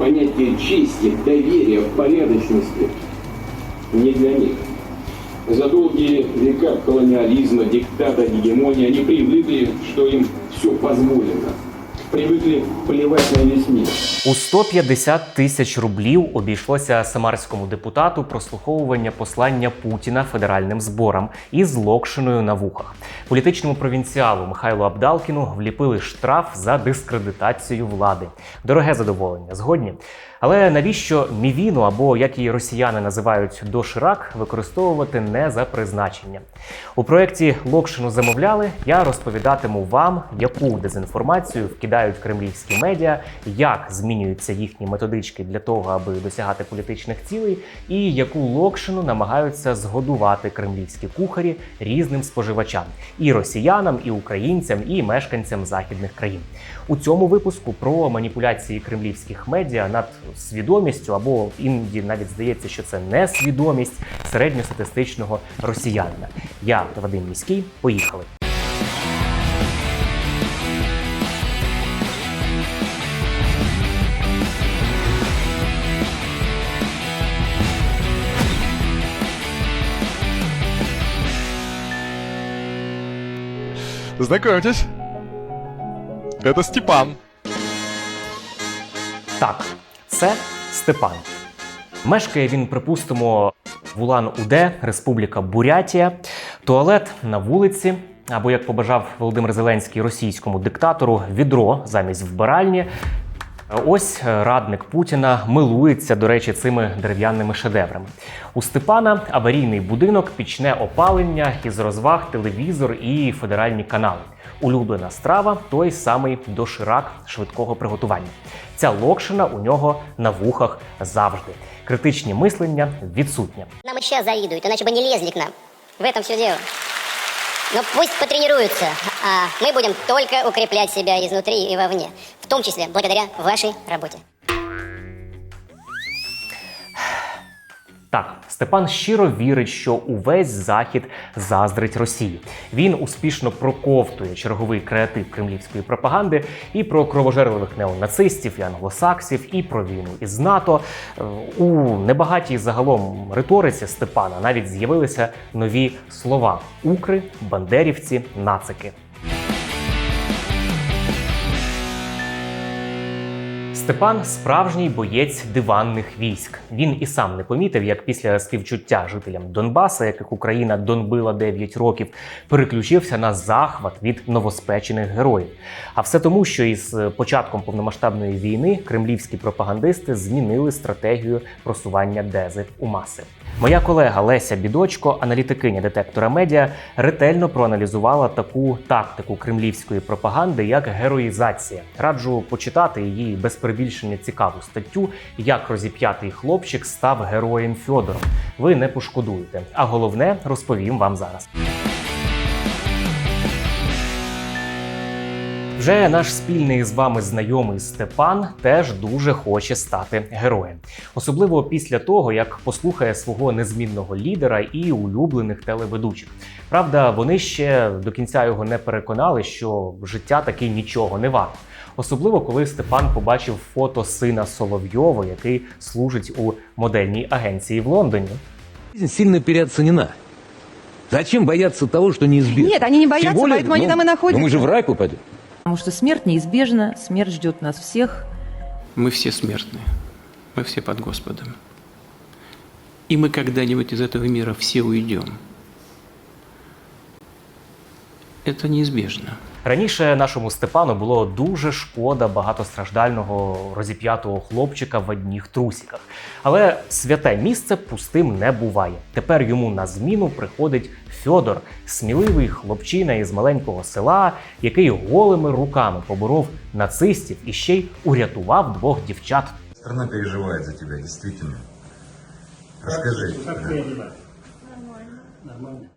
Понятие чести, доверия, порядочности не для них. За долгие века колониализма, диктата, гегемонии они привыкли, что им все позволено. Привыкли плівати на весь мир. У 150 тисяч рублів обійшлося самарському депутату прослуховування послання Путіна федеральним зборам із локшиною на вухах. Політичному провінціалу Михайлу Абдалкіну вліпили штраф за дискредитацію влади. Дороге задоволення, згодні. Але навіщо мівіну або як її росіяни називають доширак використовувати не за призначенням? У проєкті Локшину замовляли. Я розповідатиму вам, яку дезінформацію вкидають кремлівські медіа, як змінюються їхні методички для того, аби досягати політичних цілей, і яку локшину намагаються згодувати кремлівські кухарі різним споживачам і росіянам, і українцям, і мешканцям західних країн. У цьому випуску про маніпуляції кремлівських медіа над свідомістю, або іноді навіть здається, що це не свідомість середньостатистичного росіянина. Я Вадим Міський. Поїхали. Знакомьтесь. Это Степан. Так, це Степан. Мешкає він, припустимо, в Улан-Уде, Республіка Бурятія, туалет на вулиці. Або як побажав Володимир Зеленський російському диктатору, відро замість вбиральні. Ось е, радник Путіна милується, до речі, цими дерев'яними шедеврами. У Степана аварійний будинок, пічне опалення із розваг, телевізор і федеральні канали. Улюблена страва той самий доширак швидкого приготування. Ця локшина у нього на вухах завжди. Критичні мислення відсутнє. Нам и сейчас завидуют, иначе бы не лезли к нам. В этом все дело. Но пусть потренируются, а мы будем только укреплять себя изнутри и вовне. В том числе благодаря вашей работе. Так, Степан щиро вірить, що увесь захід заздрить Росії. Він успішно проковтує черговий креатив кремлівської пропаганди і про кровожерливих неонацистів і англосаксів, і про війну із НАТО. Е, У небагатій загалом риториці Степана навіть з'явилися нові слова: укри, бандерівці, нацики. Степан справжній боєць диванних військ. Він і сам не помітив, як після співчуття жителям Донбаса, яких Україна донбила 9 років, переключився на захват від новоспечених героїв. А все тому, що із початком повномасштабної війни кремлівські пропагандисти змінили стратегію просування дези у маси. Моя колега Леся Бідочко, аналітикиня детектора медіа, ретельно проаналізувала таку тактику кремлівської пропаганди як героїзація. Раджу почитати її без перебільшення цікаву статтю, як розіп'ятий хлопчик став героєм Фьодором. Ви не пошкодуєте. А головне розповім вам зараз. Вже наш спільний з вами знайомий Степан теж дуже хоче стати героєм, особливо після того, як послухає свого незмінного лідера і улюблених телеведучих. Правда, вони ще до кінця його не переконали, що життя таки нічого не варто. Особливо коли Степан побачив фото сина Соловйова, який служить у модельній агенції в Лондоні. Жизнь сильно переоценена. Зачем бояться того, что неизбежно? Нет, они не боятся, Тем более, поэтому они ну, там и находятся. ну мы же в рай попадем. Потому что смерть неизбежна, смерть ждет нас всех. Мы все смертные, мы все под Господом. И мы когда-нибудь из этого мира все уйдем. Это неизбежно. Раніше нашому Степану було дуже шкода багатостраждального розіп'ятого хлопчика в одніх трусіках. Але святе місце пустим не буває. Тепер йому на зміну приходить Фьодор, сміливий хлопчина із маленького села, який голими руками поборов нацистів і ще й урятував двох дівчат Страна переживает за тебя, действительно. Расскажи.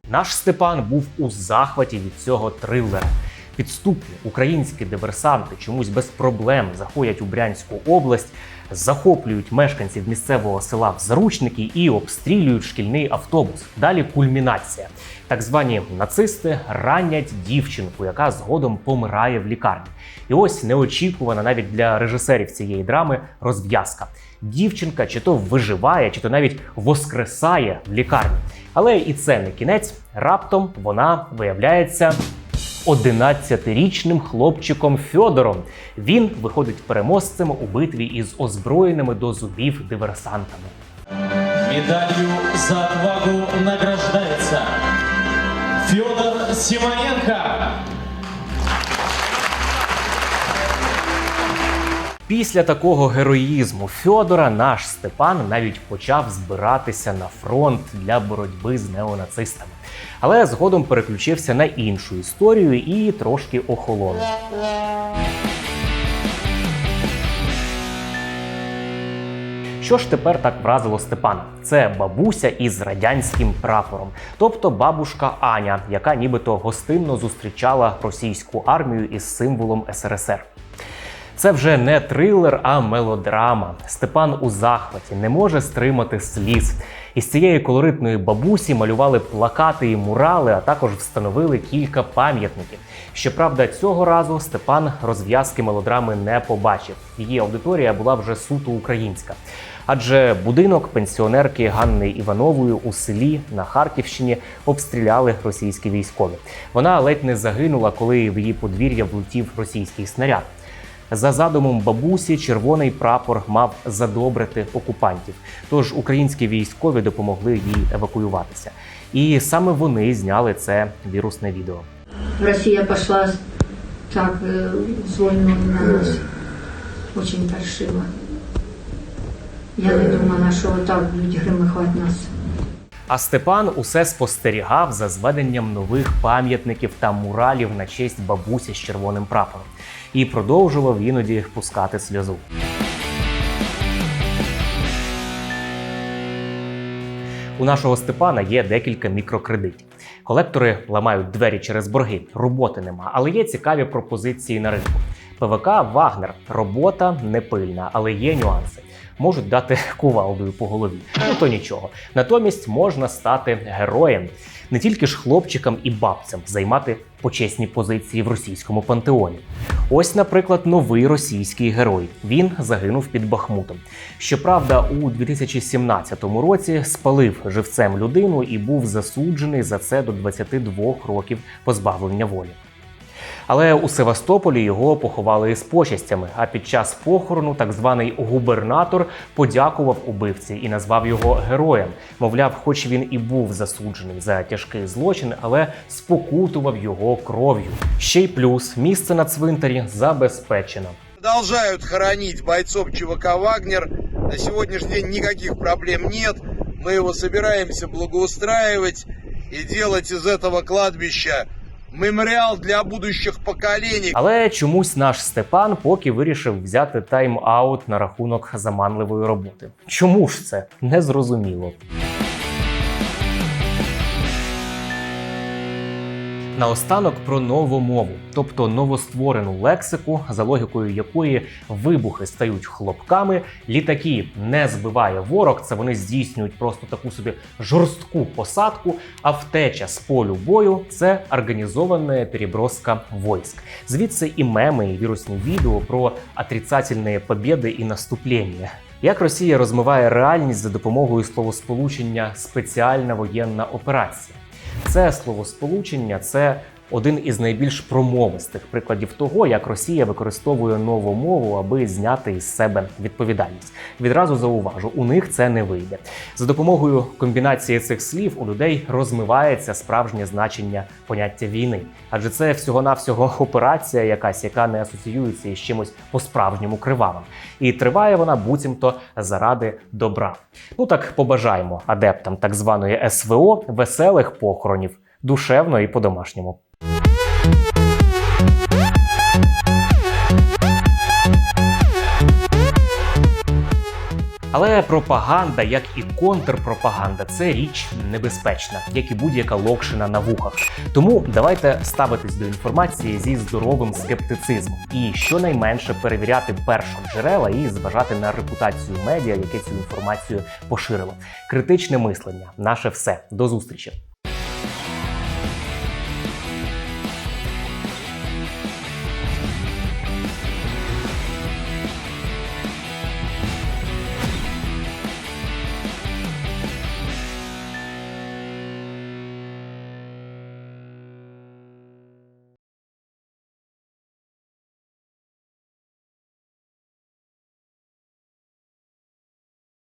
Наш Степан був у захваті від цього трилера. Підступні українські диверсанти чомусь без проблем заходять у Брянську область, захоплюють мешканців місцевого села в заручники і обстрілюють шкільний автобус. Далі кульмінація. Так звані нацисти ранять дівчинку, яка згодом помирає в лікарні. І ось неочікувана навіть для режисерів цієї драми розв'язка. Дівчинка чи то виживає, чи то навіть воскресає в лікарні. Але і це не кінець. Раптом вона виявляється 11-річним хлопчиком Фьодором. Він виходить переможцем у битві із озброєними до зубів диверсантами. Медалью за отвагу награждається Фьодор Симоненко. Після такого героїзму Фьодора наш Степан навіть почав збиратися на фронт для боротьби з неонацистами. Але згодом переключився на іншу історію і трошки охолонув. Що ж тепер так вразило Степана? Це бабуся із радянським прапором, тобто бабушка Аня, яка нібито гостинно зустрічала російську армію із символом СРСР. Це вже не трилер, а мелодрама. Степан у захваті не може стримати сліз. Із цієї колоритної бабусі малювали плакати і мурали, а також встановили кілька пам'ятників. Щоправда, цього разу Степан розв'язки мелодрами не побачив. Її аудиторія була вже суто українська. Адже будинок пенсіонерки Ганни Іванової у селі на Харківщині обстріляли російські військові. Вона ледь не загинула, коли в її подвір'я влетів російський снаряд. За задумом бабусі, червоний прапор мав задобрити окупантів. Тож українські військові допомогли їй евакуюватися. І саме вони зняли це вірусне відео. Россия пошла так э, войну на нас очень паршиво. Я не думала, що отак будуть гримихати нас. А Степан усе спостерігав за зведенням нових пам'ятників та муралів на честь бабусі з червоним прапором і продовжував іноді пускати сльозу. У нашого Степана є декілька мікрокредитів. Колектори ламають двері через борги, роботи нема, але є цікаві пропозиції на ринку. ПВК Вагнер робота не пильна, але є нюанси. Можуть дати кувалдою по голові. Ну то нічого. Натомість можна стати героєм, не тільки ж хлопчикам і бабцям займати почесні позиції в російському пантеоні. Ось, наприклад, новий російський герой. Він загинув під Бахмутом. Щоправда, у 2017 році спалив живцем людину і був засуджений за це до 22 років позбавлення волі. Але у Севастополі його поховали із почестями. А під час похорону так званий губернатор подякував убивці і назвав його героєм. Мовляв, хоч він і був засуджений за тяжкий злочин, але спокутував його кров'ю. Ще й плюс місце на цвинтарі забезпечено. Продолжают хоронить бойцов ЧВК «Вагнер». На сегодняшний день никаких проблем нет. Мы его собираемся благоустраивать и делать из этого кладбища мемориал для будущих поколінь. Але чомусь наш Степан поки вирішив взяти тайм-аут на рахунок заманливої роботи. Чому ж це незрозуміло. Наостанок про нову мову, тобто новостворену лексику, за логікою якої вибухи стають хлопками, літаки не збиває ворог. Це вони здійснюють просто таку собі жорстку посадку. А втеча з полю бою це організована переброска войск. Звідси і меми, і вірусні відео про отрицательні побіди і наступлення. Як Росія розмиває реальність за допомогою словосполучення спеціальна воєнна операція. Це словосполучення це один із найбільш промовистих прикладів того, як Росія використовує нову мову, аби зняти із себе відповідальність. Відразу зауважу, у них це не вийде. За допомогою комбінації цих слів у людей розмивається справжнє значення поняття війни, адже це всього-навсього операція, якась, яка не асоціюється із чимось по-справжньому кривавим. І триває вона буцімто заради добра. Ну так побажаємо адептам так званої СВО веселих похоронів, душевно і по-домашньому. Але пропаганда, як і контрпропаганда, це річ небезпечна, як і будь-яка локшина на вухах. Тому давайте ставитись до інформації зі здоровим скептицизмом і щонайменше перевіряти першоджерела і зважати на репутацію медіа, яке цю інформацію поширило. Критичне мислення наше все. До зустрічі.